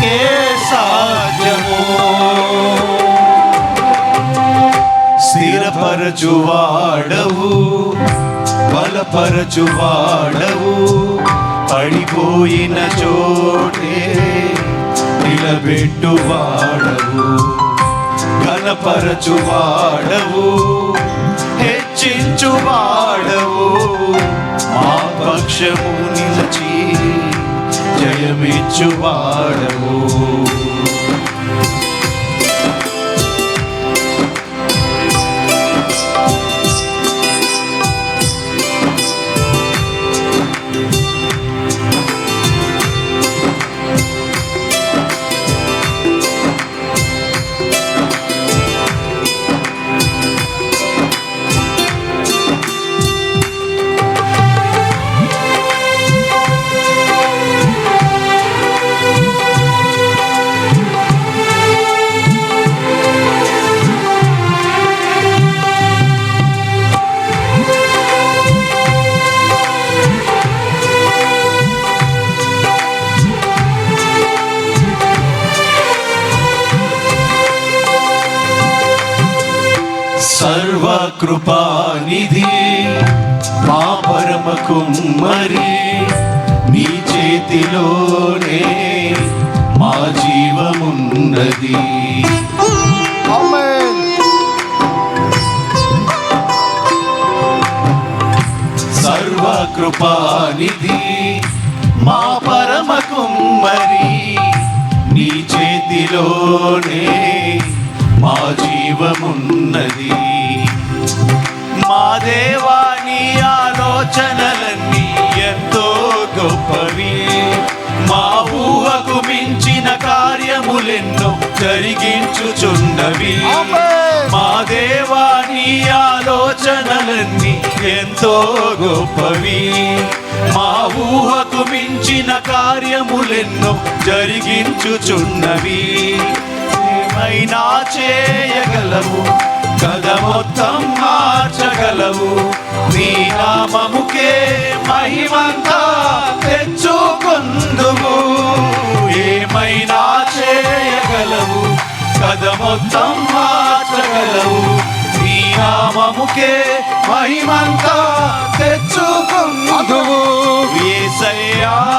के साज हो। सिर पर నీకే बल पर బలపరచువాడవు పడిపోయిన చోటే నిలబెట్టువాడవు ఘనపరచువాడవు హెచ్చించువాడవు మా పక్షము నిలచి జయమిచ్చువాడవు సర్వకృపానిధి మా పరమ కుమ్మరి నీ చేతిలోనే మా జీవమున్నది. సర్వకృపానిధి మా పరమ కుమ్మరి నీ చేతిలోనే మా జీవమున్నది. మా దేవాని ఆలోచనలన్నీ ఎంతో గొప్పవి. మా ఊహకు మించిన కార్యములెన్నో జరిగించుచున్నవి. మా దేవాని ఆలోచనలన్నీ ఎంతో గొప్పవి. మా ఊహకు మించిన కార్యములెన్నో జరిగించుచున్నవి. ఏమైనా చేయగలవు కథ మొత్తం మార్చగలవు. నీ నామముకే మహిమంతా తెచ్చుకుందుము. ఏమైనా చేయగలవు. కథ మొత్తం మార్చగలవు. నీ నామముకే మహిమంతా తెచ్చుకుందువు ఏసయ్యా ఏసయ్యా.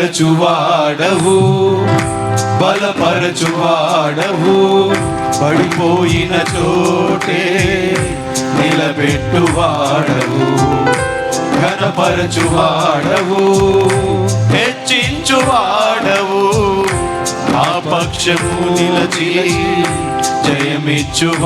బలపరచువాడవు బలపరచువాడవు. పడిపోయిన చోటే నిలబెట్టువాడవు. ఘనపరచువాడవు. హెచ్చించువాడవు. ఆ పక్షము నిలచి జయమిచ్చువాడవు.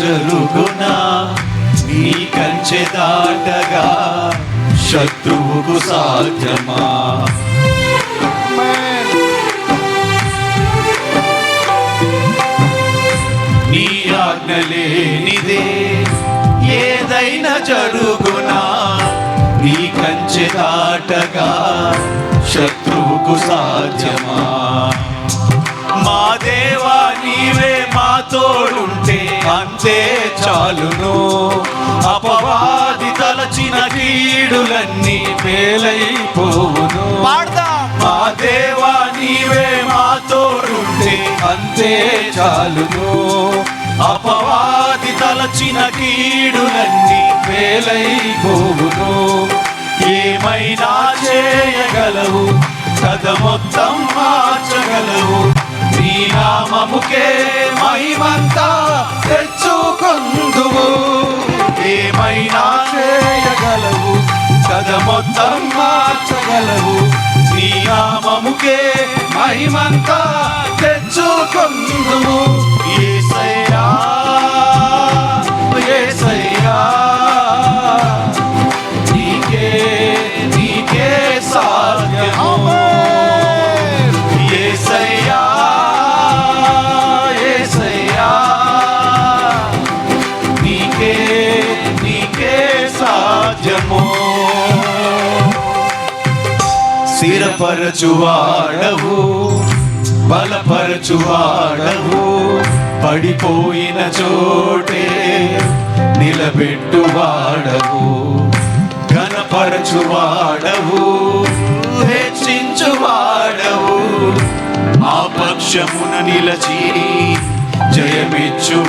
జరుగునా నీ కంచె దాటగా శత్రువుకు సాధ్యమా? నీ ఆజ్ఞ లేనిదే ఏదైనా జరుగునా? నీ కంచె దాటగా శత్రువుకు సాధ్యమా? మా దేవా నీవే అంతే చాలును. అపవాది తలచిన కీడులన్నీ మేలైపోవును మా దేవా నీవే మా తోడుంటే అంతే చాలును. అపవాది తలచిన కీడులన్నీ మేలైపోవును ఏమైనా చేయగలవు? కథ మొత్తం మార్చగలవు. నీ నామముకే మహిమంతా. తెచ్చుకొందువు ఏమైనా చేయగలవు? కథ మొత్తం మార్చగలవు. నీ నామముకే మహిమంతా తెచ్చుకొందువు యేసయ్యా యేసయ్యా నీకే నీకే సాధ్యము. బలపరచువాడవు. బలపరచువాడవు. పడిపోయిన చోటే నిలబెట్టువాడవు. ఘనపరచువాడవు. హెచ్చించువాడవు. ఆ పక్షమున నిలచి జయమిచ్చువాడవు.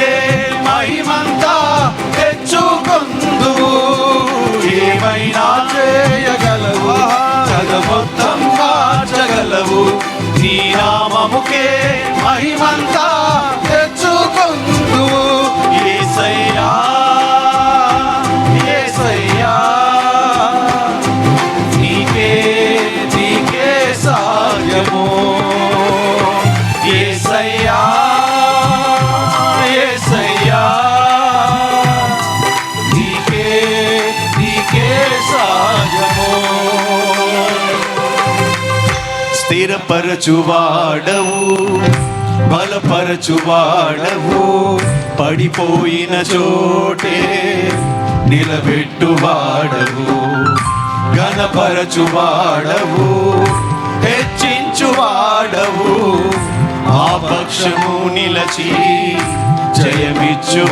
నీ మహిమంతా బలపరచువాడవు. బలపరచువాడవు. పడిపోయిన చోటే నిలబెట్టువాడవు. ఘనపరచువాడవు. హెచ్చించువాడవు. ఆ పక్షము నిలచి జయమిచ్చువాడవు.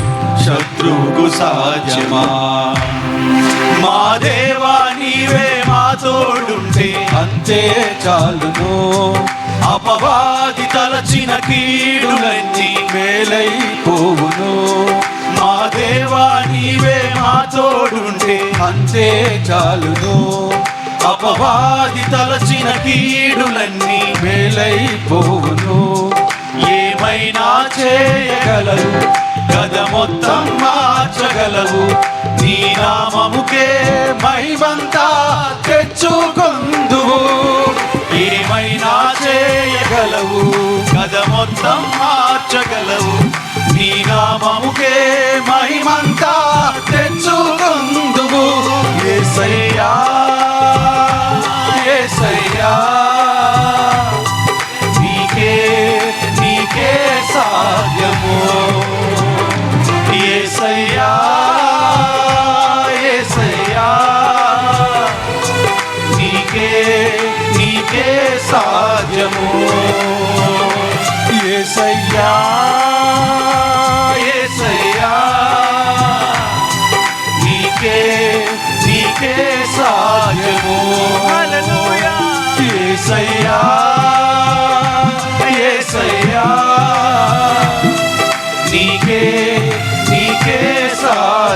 శత్రువుకు సాధ్యమా మా దేవా నీవే మా తోడుంటే అంతే చాలును. అపవాది తలచిన కీడులన్నీ మేలైపోవును. మా దేవా నీవే మా తోడుంటే అంతే చాలును. అపవాది తలచిన కీడులన్నీ మేలైపోవును. చేయగలవు గద మొత్తం మార్చగలవు నీ నామముకే మహిమంతా తెచ్చుకొందువు. ఏమైనా చేయగలవు. గద మొత్తం మార్చగలవు. నీ నామముకే మహిమంతా తెచ్చుకొందువు. ఏసయ్యా ఏసయ్యా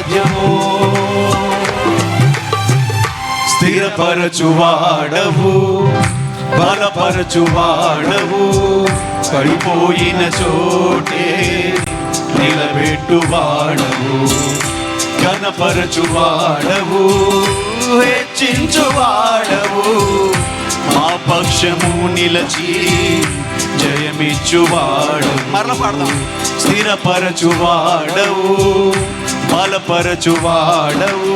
సాధ్యము స్థిరపరచువాడవు బలపరచువాడవు పడిపోయిన చోటే నిలబెట్టువాడవు కనపరచువాడవు హెచ్చించువాడవు. మా పక్షము నిలచి జయమిచ్చువాడు మరల పాడదాం. స్థిరపరచువాడవు బలపరచువాడవు.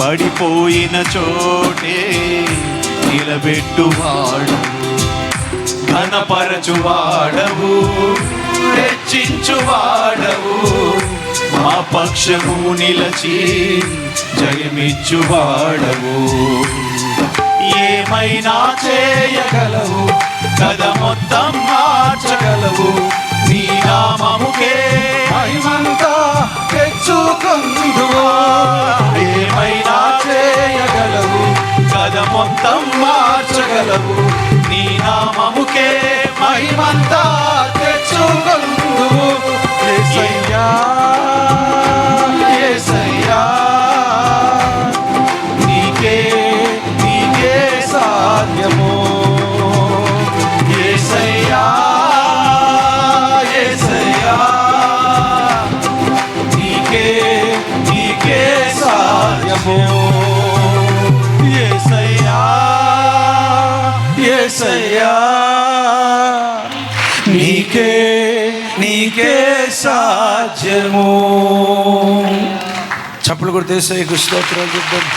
పడిపోయిన చోటే నిలబెట్టువాడు. ఘనపరచువాడవు. హెచ్చించువాడవు మా పక్షము నిలచి జయమిచ్చువాడవు. ఏమైనా చేయగలవు? కథ మొత్తం మార్చగలవు. నీ నామముకే మహిమంతా. తెచ్చుకొందువా ఏమైనా చేయగలవు? కథ మొత్తం మార్చగలవు. సాధ్యము యేసయ్యా యేసయ్యా నీకే నీకే సాధ్యము. చప్పులు కొడితే స్తోత్రాలు చెప్తాను